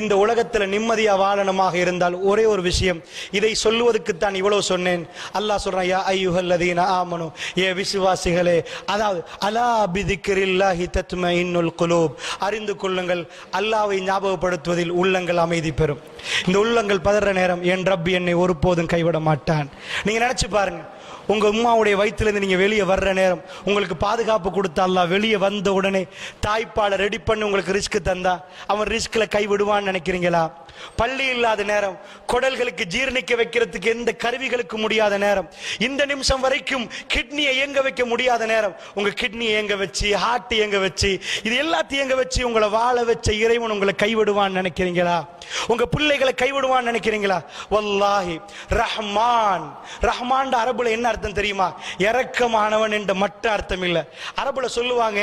இந்த உலகத்தில் நிம்மதியாக வாழணுமாக இருந்தால் ஒரே ஒரு விஷயம். இதை சொல்லுவதற்குத்தான் இவ்வளவு சொன்னேன். அல்லாஹ் சொல்கிறான் யா ஐயுஹல்லதீன ஆமனு ஏ விசுவாசிகளே அதாவது அலா பிதிக்கிரில்லாஹி தத்மஇன்னுல் குலூப். அறிந்து கொள்ளுங்கள் அல்லாவை ஞாபகப்படுத்துவதில் உள்ளங்கள் அமைதி பெறும். இந்த உள்ளங்கள் பதற நேரம் என் ரப்பி என்னை ஒருபோதும் கைவிட மாட்டான். நீங்கள் நினச்சி பாருங்கள் உங்கள் உம்மாவுடைய வயிற்றுலேருந்து நீங்கள் வெளியே வர்ற நேரம் உங்களுக்கு பாதுகாப்பு கொடுத்த அல்லாஹ் வெளியே வந்த உடனே தாய்ப்பாலை ரெடி பண்ணி உங்களுக்கு ரிஸ்க் தந்தா அவன் ரிஸ்கில் கைவிடுவான் நினைக்கிறீங்களா? பள்ளி இல்லாத நேரம் குடல்களுக்கு ஜீரணிக்க வைக்கிறதுக்கு எந்த கருவிகளுக்கு முடியாத நேரம் இந்த நிமிஷம் வரைக்கும் கிட்னியை இயங்க வைக்க முடியாத நேரம் உங்க கிட்னி இயங்க வச்சு ஹார்ட் இயங்க வச்சு இது எல்லாத்தையும் இயங்க வச்சு உங்களை வாழ வச்ச இறைவன் உங்களை கைவிடுவான்னு நினைக்கிறீங்களா? உங்க பிள்ளைகளை கைவிடுவான்னு நினைக்கிறீங்களா? வல்லாஹி ரஹ்மான் ரஹ்மான் அரபுல என்ன அர்த்தம் தெரியுமா? இறக்கமானவன் என்ற மட்டும் அர்த்தம் இல்ல. அரபுல சொல்லுவாங்க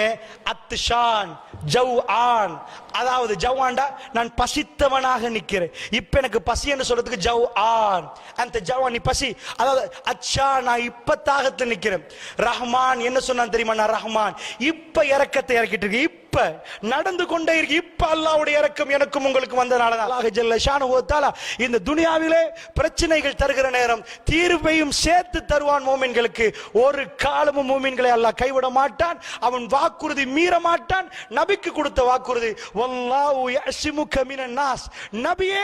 அத்துஷான் ஜவ் ஆன் அதாவது ஜவான்டா நான் பசித்தவனாக நிக்கிறேன் இப்ப எனக்கு பசி என்று சொல்றதுக்கு ஜவ் ஆன் அந்த ஜவான் நீ பசி. அதாவது அச்சா நான் இப்ப தாகத்தில் நிக்கிறேன். ரஹ்மான் என்ன சொன்னான் தெரியுமா? நான் ரஹ்மான். இப்ப இறக்கத்தை இறக்கிட்டு இருக்கு இப்ப நடந்து கொண்டே இருக்கு. இப்ப அல்லாவுடைய இறக்கம் எனக்கும் உங்களுக்கு வந்தனால அல்லாஹ் ஜல்ல ஷானுஹு இந்த துனியாவிலே பிரச்சனைகள் தருகிற நேரம் தீர்வையும் சேர்த்து தருவான் மோமின்களுக்கு. ஒரு காலமும் மோமின்களை அல்லாஹ் கைவிட மாட்டான். அவன் வாக்குறுதி மீற மாட்டான். நபிக்கு கொடுத்த வாக்குறுதி வல்லாஹு யஸ்முக மினன் நாஸ். நபியே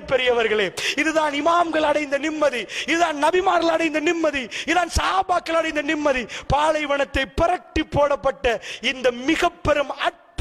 பெரியவர்களே இதுதான் இமாம்கள் அடைந்த நிம்மதி இதுதான் நபிமார்கள் அடைந்த நிம்மதி இதுதான் சாபாக்கள் அடைந்த நிம்மதி. பாலைவனத்தை புரட்டி போடப்பட்ட இந்த மிக பெரும்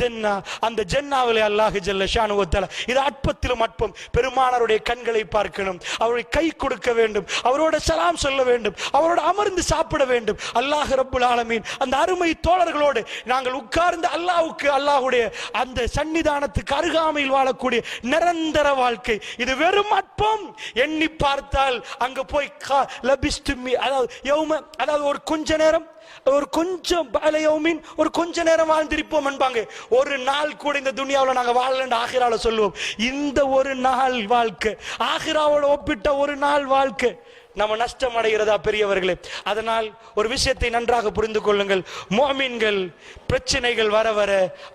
ஜென்னா அந்த ஜென்னாவிலே அல்லாஹு ஜல்ல ஷானுவ இது அற்பத்திலும் அற்பம். பெருமானருடைய கண்களை பார்க்கணும். அவருடைய கை கொடுக்க வேண்டும். அவரோட சலாம் சொல்ல வேண்டும். அவரோட அமர்ந்து சாப்பிட வேண்டும். அல்லாஹ் ரப்புல் ஆலமீன் அந்த அருமை தோழர்களோடு நாங்கள் உட்கார்ந்து அல்லாஹுக்கு அல்லாஹுடைய அந்த சன்னிதானத்துக்கு அருகாமையில் வாழக்கூடிய நிரந்தர வாழ்க்கை. இது வெறும் அற்பம். எண்ணி பார்த்தால் அங்க போய் கா- அதாவது யௌம அதாவது ஒரு கொஞ்ச நேரம் ஒரு கொஞ்சம் பாலயவுமின் ஒரு கொஞ்ச நேரம் வாழ்ந்திருப்போம் என்பாங்க ஒரு நாள் கூட இந்த துனியாவுல நாங்க வாழலன்னு ஆகிரால சொல்லுவோம். இந்த ஒரு நாள் வாழ்க்கை ஆகிராவோட ஒப்பிட்ட ஒரு நாள் வாழ்க்கை நம்ம நஷ்டம் அடைகிறதா பெரியவர்களே? அதனால் ஒரு விஷயத்தை நன்றாக புரிந்து கொள்ளுங்கள். மோமீன்கள் பிரச்சனைகள் வர வர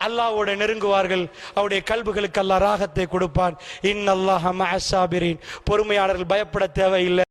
அல்லாவோட நெருங்குவார்கள். அவருடைய கல்புகளுக்கு அல்லா ராகத்தை கொடுப்பான். இன் அல்லாஹ் பொறுமையாளர்கள் பயப்பட தேவையில்லை.